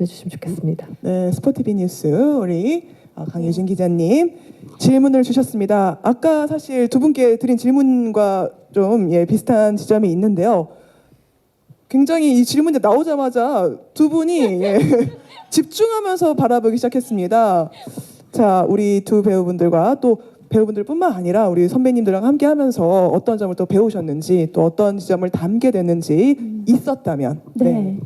해주시면 좋겠습니다. 네, 스포티비 뉴스 우리 아, 강예준 기자님 질문을 주셨습니다. 아까 사실 두 분께 드린 질문과 좀 예, 비슷한 지점이 있는데요. 굉장히 이 질문이 나오자마자 두 분이 예, 집중하면서 바라보기 시작했습니다. 자, 우리 두 배우분들과 또 배우분들뿐만 아니라 우리 선배님들랑 함께 하면서 어떤 점을 또 배우셨는지 또 어떤 지점을 담게 됐는지 있었다면 네.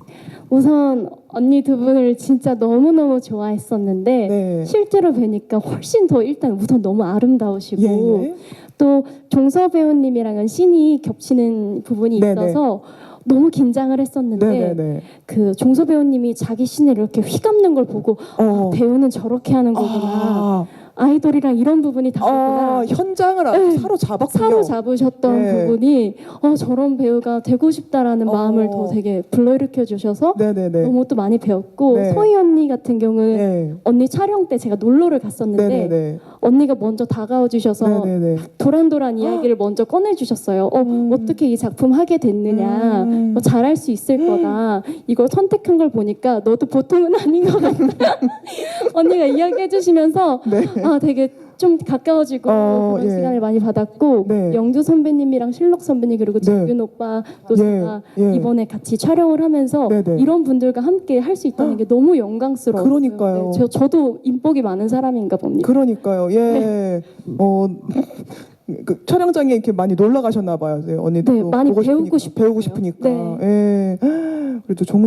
우선 언니 두 분을 진짜 너무너무 좋아했었는데 네. 실제로 뵈니까 훨씬 더 일단 우선 너무 아름다우시고 예, 예. 또 종서 배우님이랑은 신이 겹치는 부분이 네네. 있어서 너무 긴장을 했었는데 네 네 네. 그 종서 배우님이 자기 신을 이렇게 휘감는 걸 보고 어. 배우는 저렇게 하는 거구나 아, 아이돌이랑 이런 부분이 다르구나 아, 현장을 네. 사로잡았군요. 사로잡으셨던 네. 부분이 어, 저런 배우가 되고 싶다라는 어. 마음을 더 되게 불러일으켜 주셔서 네네네. 너무 또 많이 배웠고 네. 서희 언니 같은 경우는 네. 언니 촬영 때 제가 놀러를 갔었는데 네네네. 언니가 먼저 다가와 주셔서 네네네. 도란도란 이야기를 먼저 꺼내 주셨어요. 어, 음. 어떻게 이 작품 하게 됐느냐. 음. 뭐 잘할 수 있을 거다. 이걸 선택한 걸 보니까 너도 보통은 아닌 것 같다. 언니가 이야기해 주시면서 네. 아 되게 좀 가까워지고 어, 그런 예. 시간을 많이 받았고 네. 영주 선배님이랑 실록 선배님 그리고 네. 재균 오빠 또 예, 제가 예. 이번에 같이 촬영을 하면서 네 네. 이런 분들과 함께 할 수 있다는 게 너무 영광스러워요. 그러니까요. 저, 저도 인복이 많은 사람인가 봅니다. 그러니까요. 예. 어. 그 촬영장에 이렇게 많이 놀러 가셨나 봐요. 네, 언니도 네, 많이 배우고 싶으니까, 배우고 싶어요. 싶으니까. 예. 그래도 종